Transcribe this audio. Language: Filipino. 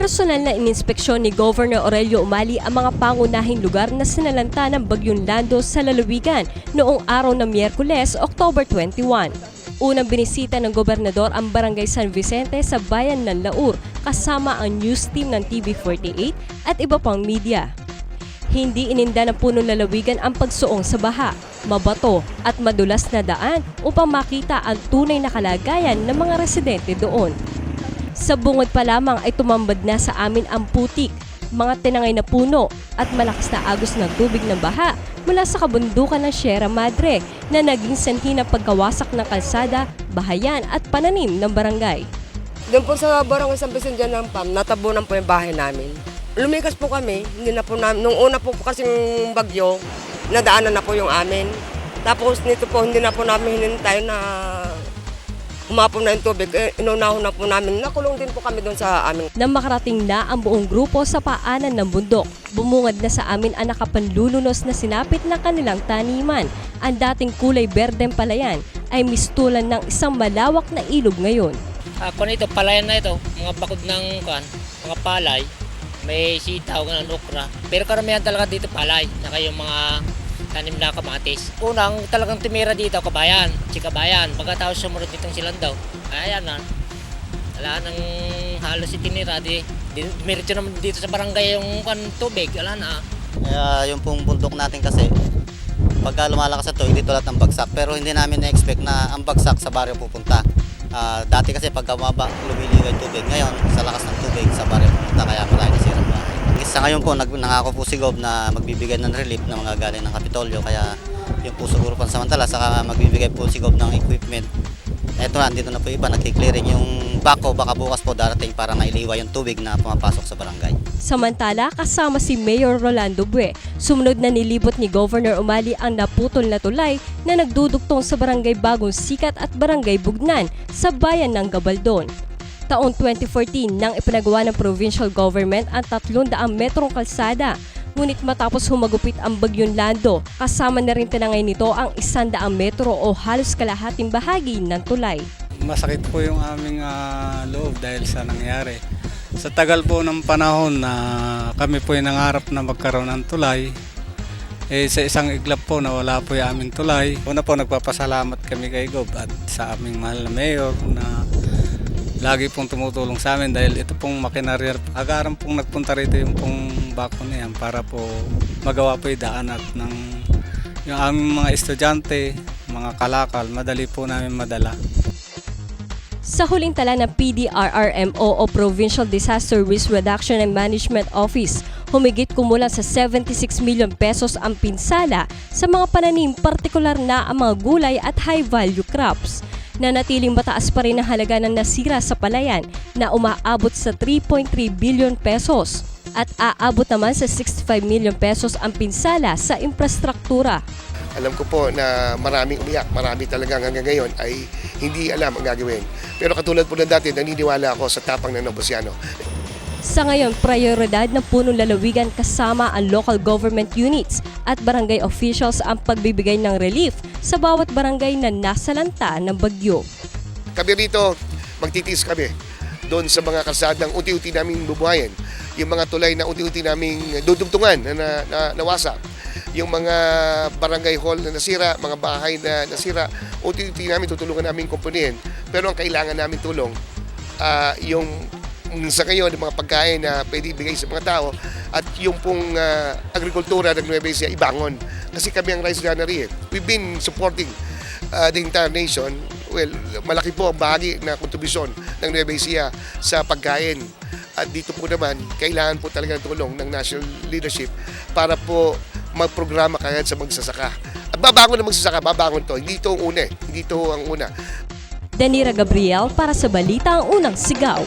Personal na ininspeksyon ni Governor Aurelio Umali ang mga pangunahing lugar na sinalanta ng Bagyong Lando sa lalawigan noong araw ng Miyerkules, October 21. Unang binisita ng gobernador ang Barangay San Vicente sa bayan ng Laur kasama ang news team ng TV48 at iba pang media. Hindi ininda ng punong lalawigan ang pagsuong sa baha, mabato at madulas na daan upang makita ang tunay na kalagayan ng mga residente doon. Sa bungod pa lamang ay tumambad na sa amin ang putik, mga tinangay na puno at malakas na agos ng tubig ng baha mula sa kabundukan ng Sierra Madre na naging sanhi ng pagkawasak ng kalsada, bahayan at pananim ng barangay. Doon po sa barangay San Vicente ng PAM, natabunan po yung bahay namin. Lumikas po kami, hindi na po namin, nung una po kasing bagyo, nadaanan na po yung amin. Tapos nito po, hindi na po namin hinintay na humapon na yung tubig. Eh, inunahon na po namin. Nakulong din po kami doon sa amin. Nang makarating na ang buong grupo sa paanan ng bundok, bumungad na sa amin ang nakapanlulunos na sinapit ng kanilang taniman. Ang dating kulay berdeng palayan ay mistulan ng isang malawak na ilog ngayon. Ako nito, palayan na ito, mga bakod ng kan, mga palay, may sitaw, ganun, okra. Pero karamihan talaga dito palay, saka yung mga tanim na kamatis. Unang talagang tumira dito, kabayan, si kabayan. Pagkatapos sumunod ditong silandaw, ayan na. Wala nang halos itinira, di, di diretso naman dito sa barangay yung kan, tubig, wala na. Kaya yung pong bundok natin kasi, pagka lumalakas ito, hindi tulad ng bagsak. Pero hindi namin na-expect na ang bagsak sa baryo pupunta. Ah, dati kasi pagka bumaba, lumiligaw yung tubig. Ngayon, sa lakas ng tubig, sa baryo pupunta, kaya marami bahay. Sa ngayon po, nag, nangako po si Gob na magbibigay ng relief na mga galing ng Kapitolyo. Kaya yung po siguro pansamantala, saka magbibigay po si Gob ng equipment. Eto na, dito na po iba, nagki-clearing yung bako, baka bukas po darating para mailiwa yung tubig na pumapasok sa barangay. Samantala, kasama si Mayor Rolando Bue, sumunod na nilibot ni Governor Umali ang naputol na tulay na nagdudugtong sa Barangay Bagong Sikat at Barangay Bugnan sa bayan ng Gabaldon. Taong 2014 nang ipinagawa ng provincial government ang 300 metrong kalsada. Ngunit matapos humagupit ang Bagyong Lando, kasama na rin tinangay nito ang 100 metro o halos kalahating bahagi ng tulay. masakit po yung aming ah, loob dahil sa nangyari. Sa tagal po ng panahon na kami po yung nangarap na magkaroon ng tulay, eh, sa isang iglap po na wala po yung aming tulay. Una po nagpapasalamat kami kay Gob at sa aming mahal na mayor na lagi pong tumutulong sa amin dahil ito pong makinarya. Agaran pong nagpunta rito yung pong bako na yan para po magawa po yung daan at ng yung aming mga estudyante, mga kalakal, madali po namin madala. Sa huling tala ng PDRRMO o Provincial Disaster Risk Reduction and Management Office, humigit kumulang sa 76 million pesos ang pinsala sa mga pananim, partikular na ang mga gulay at high-value crops. Nanatiling mataas pa rin ang halaga ng nasira sa palayan na umaabot sa 3.3 billion pesos at aabot naman sa 65 million pesos ang pinsala sa infrastruktura. Alam ko po na maraming umiyak, marami talaga hanggang ngayon ay hindi alam ang gagawin. Pero katulad po ng dati, naniniwala ako sa tapang ng Nobosiano. Sa ngayon, prioridad ng punong lalawigan kasama ang local government units at barangay officials ang pagbibigay ng relief sa bawat barangay na nasalanta ng bagyo. Kami rito, magtitiis kami doon sa mga kalsadang unti-unti naming bubuhayin. Yung mga tulay na unti-unti naming dudugtungan na, na, na nawasak. Yung mga barangay hall na nasira, mga bahay na nasira, unti-unti namin tutulungan namin kumpunihin. Pero ang kailangan namin tulong, ah, yung sa ngayon, yung mga pagkain na pwede ibigay sa mga tao at yung pong ah, agrikultura ng Nueva Ecija ibangon. Kasi kami ang rice gunnery. eh. We've been supporting uh, the entire nation, well, malaki po ang bahagi na kontribusyon ng Nueva Ecija sa pagkain. At dito po naman, kailangan po talaga ng tulong ng national leadership para po magprograma kagad sa magsasaka. At babangon na magsasaka, babangon to. Hindi ito ang una eh. Hindi ito ang una. Danira Gabriel para sa Balita ang Unang Sigaw.